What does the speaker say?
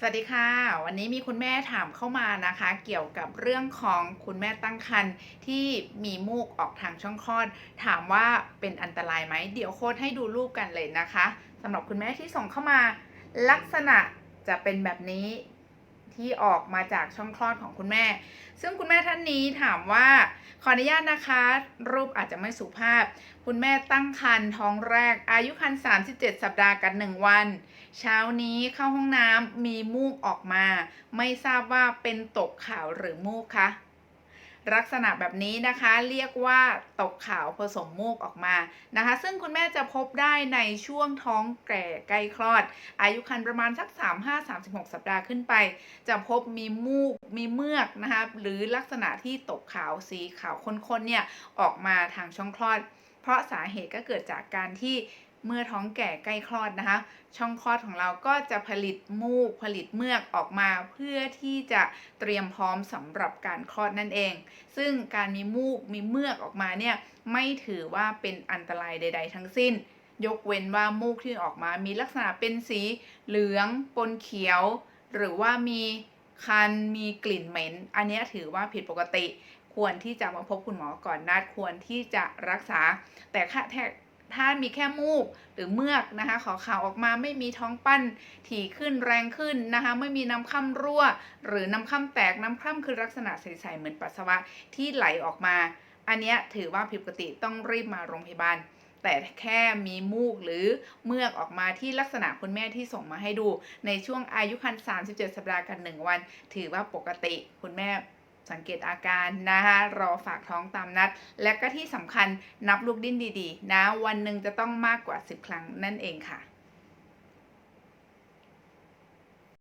สวัสดีค่ะ วันนี้มีคุณแม่ถามเข้ามานะคะ เกี่ยวกับเรื่องของคุณแม่ตั้งครรภ์ที่มีมูกออกทางช่องคลอด ถามว่าเป็นอันตรายไหม เดี๋ยวโค้ดให้ดูรูปกันเลยนะคะสำหรับคุณแม่ที่ส่งเข้ามา ลักษณะจะเป็นแบบนี้ ที่ออกมาจากช่องคลอดของคุณแม่ ซึ่งคุณแม่ท่านนี้ถามว่าขออนุญาตนะคะ รูปอาจจะไม่สุภาพ คุณแม่ตั้งครรภ์ท้องแรก อายุครรภ์37 สัปดาห์กัน 1 วัน เช้านี้เข้าห้องน้ำมีมูกออกมา ไม่ทราบว่าเป็นตกขาวหรือมูกคะ ลักษณะแบบนี้นะคะเรียกว่าตกขาวผสมมูกออกมานะคะ ซึ่งคุณแม่จะพบได้ในช่วงท้องแก่ใกล้คลอด อายุครรภ์ประมาณสัก 35-36 สัปดาห์ขึ้นไป จะพบมีมูกมีเมือกนะคะหรือลักษณะที่ตกขาวสีขาวข้นๆเนี่ยออกมาทางช่องคลอด เพราะสาเหตุก็เกิดจากการที่ เมื่อท้องแก่ใกล้คลอดนะคะ ช่องคลอดของเราก็จะผลิตมูกผลิตเมือกออกมา เพื่อที่จะเตรียมพร้อมสำหรับการคลอดนั่นเอง ซึ่งการมีมูกมีเมือกออกมาเนี่ยไม่ถือว่าเป็นอันตรายใด ๆ ทั้งสิ้น ยกเว้นว่ามูกที่ออกมามีลักษณะเป็นสีเหลืองปนเขียว หรือว่ามีคันมีกลิ่นเหม็น อันนี้ถือว่าผิดปกติ ควรที่จะมาพบคุณหมอก่อนนัดควรที่จะรักษา แต่ถ้า ถ้ามีแค่มูกหรือเมือกนะคะ ขอข่าวออกมาไม่มีท้องปั้นถี่ขึ้นแรงขึ้นนะคะ ไม่มีน้ำค่ำรั่ว หรือน้ำค่ำแตกน้ำค่ำคือลักษณะใสๆเหมือนปัสสาวะที่ไหลออกมา อันนี้ถือว่าผิดปกติต้องรีบมาโรงพยาบาลแต่แค่มีมูกหรือเมือกออกมาที่ลักษณะคุณแม่ที่ส่งมาให้ดู ในช่วงอายุครรภ์37 สัปดาห์กัน 1 วัน ถือว่าปกติคุณแม่ สังเกตอาการนะคะรอฝากท้องตามนัด และก็ที่สำคัญนับลูกดิ้นดีๆ นะ วันหนึ่งจะต้องมากกว่า 10 ครั้งนั่นเองค่ะ